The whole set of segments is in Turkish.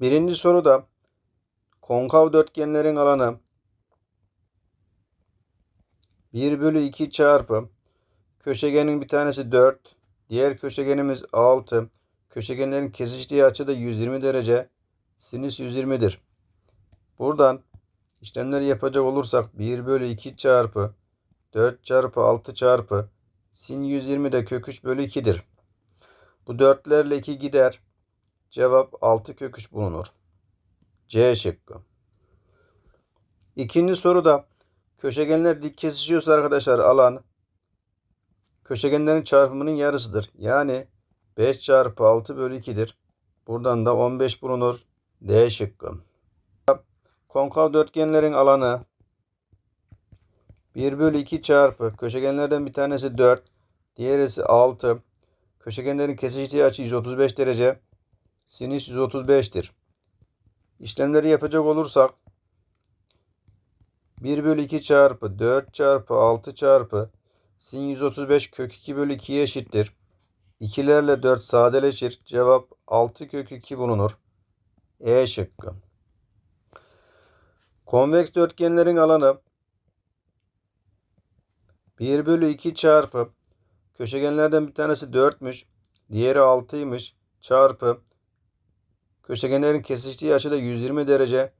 Birinci soruda konkav dörtgenlerin alanı 1 bölü 2 çarpı köşegenin bir tanesi 4, diğer köşegenimiz 6, köşegenlerin kesiştiği açı da 120 derece, sinüs 120'dir. Buradan işlemleri yapacak olursak 1 bölü 2 çarpı 4 çarpı 6 çarpı sin 120 de kök 3 bölü 2'dir. Bu 4'lerle 2 gider. Cevap 6 kök 3 bulunur. C şıkkı. İkinci soruda köşegenler dik kesişiyorsa arkadaşlar alan köşegenlerin çarpımının yarısıdır. Yani 5 çarpı 6 bölü 2'dir. Buradan da 15 bulunur. D şıkkı. Konkav dörtgenlerin alanı 1 bölü 2 çarpı köşegenlerden bir tanesi 4, diğerisi 6. Köşegenlerin kesiştiği açı 135 derece. Sinüs 135'tir. İşlemleri yapacak olursak 1 bölü 2 çarpı 4 çarpı 6 çarpı sin 135 kök 2 bölü 2'ye eşittir. İkilerle 4 sadeleşir. Cevap 6 kök 2 bulunur. E şıkkı. Konveks dörtgenlerin alanı 1 bölü 2 çarpı köşegenlerden bir tanesi 4'müş. Diğeri 6'ymış. Çarpı köşegenlerin kesiştiği açı da 120 derece.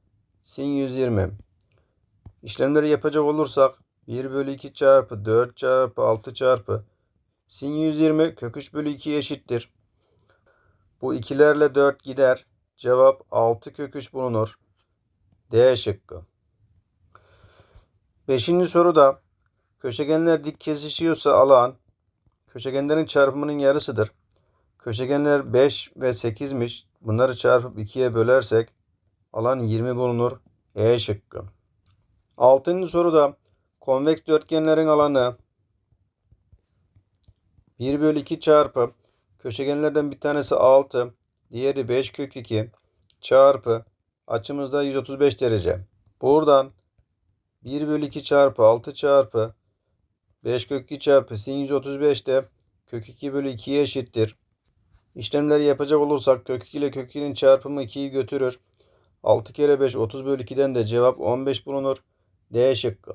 Sin 120. İşlemleri yapacak olursak 1 bölü 2 çarpı 4 çarpı 6 çarpı sin 120 kök 3 bölü 2 eşittir. Bu ikilerle 4 gider. Cevap 6 kök 3 bulunur. D şıkkı. Beşinci soruda köşegenler dik kesişiyorsa alan köşegenlerin çarpımının yarısıdır. Köşegenler 5 ve 8'miş. Bunları çarpıp 2'ye bölersek alan 20 bulunur. E şıkkı. Altıncı soruda konveks dörtgenlerin alanı 1 bölü 2 çarpı köşegenlerden bir tanesi 6, diğeri 5 kök 2 çarpı açımızda 135 derece. Buradan 1 bölü 2 çarpı 6 çarpı 5 kök 2 çarpı sin 135 de kök 2 bölü 2'ye eşittir. İşlemleri yapacak olursak kök 2 ile kök 2'nin çarpımı 2'yi götürür. 6 kere 5 30 bölü 2'den de cevap 15 bulunur. D şıkkı.